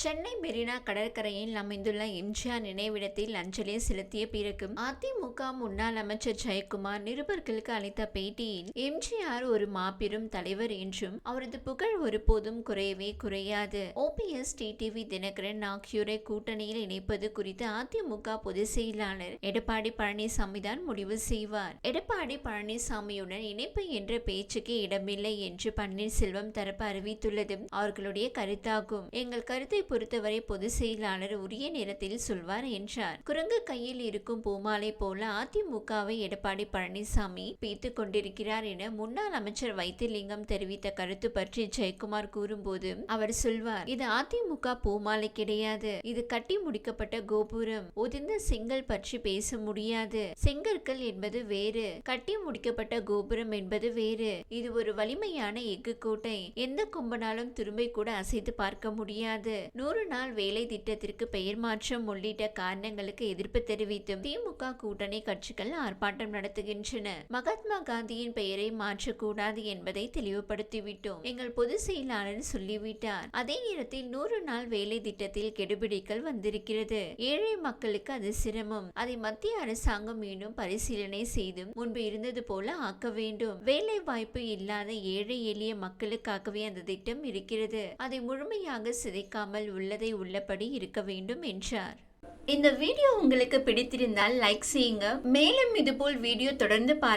சென்னை மெரினா கடற்கரையில் அமைந்துள்ள எம்ஜிஆர் நினைவிடத்தில் அஞ்சலி செலுத்திய பிறகு அதிமுக முன்னாள் அமைச்சர் ஜெயக்குமார் நிருபர்களுக்கு அளித்த பேட்டியில் எம்ஜிஆர் ஒரு மாபெரும் தலைவர் என்றும் அவரது புகழ் ஒருபோதும் குறையவே குறையாது. ஓபிஎஸ் டிடிவி தினகரன் ஆகியோரை கூட்டணியில் இணைப்பது குறித்து அதிமுக பொதுச் செயலாளர் எடப்பாடி பழனிசாமி தான் முடிவு செய்வார். எடப்பாடி பழனிசாமியுடன் இணைப்பு என்ற பேச்சுக்கே இடமில்லை என்று பன்னீர்செல்வம் தரப்பு அறிவித்துள்ளது. அவர்களுடைய கருத்தாகும். எங்கள் கருத்தை பொறுத்தவரை பொதுச் செயலாளர் உரிய நேரத்தில் சொல்வார் என்றார். குரங்கு கையில் இருக்கும் பூமாலை போல அதிமுகவை எடப்பாடி பழனிசாமி பீத்துக் கொண்டிருக்கிறார் என முன்னாள் அமைச்சர் வைத்திலிங்கம் தெரிவித்த கருத்து பற்றி ஜெயக்குமார் கூறும்போது அவர் சொல்வார் இது அதிமுக பூமாலை கிடையாது. இது கட்டி முடிக்கப்பட்ட கோபுரம். உதிர்ந்த செங்கல் பற்றி பேச முடியாது. செங்கற்கள் என்பது வேறு. கட்டி முடிக்கப்பட்ட கோபுரம் என்பது வேறு. இது ஒரு வலிமையான எஃகு கோட்டை. எந்த கொம்பனாலும் துரும்பை கூட அசைத்து பார்க்க முடியாது. நூறு நாள் வேலை திட்டத்திற்கு பெயர் மாற்றம் உள்ளிட்ட காரணங்களுக்கு எதிர்ப்பு தெரிவித்தும் திமுக கூட்டணி கட்சிகள் ஆர்ப்பாட்டம் நடத்துகின்றன. மகாத்மா காந்தியின் பெயரை மாற்றக்கூடாது என்பதை தெளிவுபடுத்திவிட்டோம். எங்கள் பொதுச் செயலாளர் சொல்லிவிட்டார். அதே நேரத்தில் நூறு நாள் வேலை திட்டத்தில் கெடுபிடிகள் வந்திருக்கிறது. ஏழை மக்களுக்கு அது சிரமம். அதை மத்திய அரசாங்கம் மீண்டும் பரிசீலனை செய்தும் முன்பு இருந்தது போல ஆக்க வேண்டும். வேலை வாய்ப்பு இல்லாத ஏழை எளிய மக்களுக்காகவே அந்த திட்டம் இருக்கிறது. அதை முழுமையாக சிதைக்காமல் உள்ளதை உள்ளபடி இருக்க வேண்டும் என்றார். இந்த வீடியோ உங்களுக்கு பிடித்திருந்தால் லைக் செய்யுங்க. மேலும் இதுபோல் வீடியோ தொடர்ந்து பார்க்க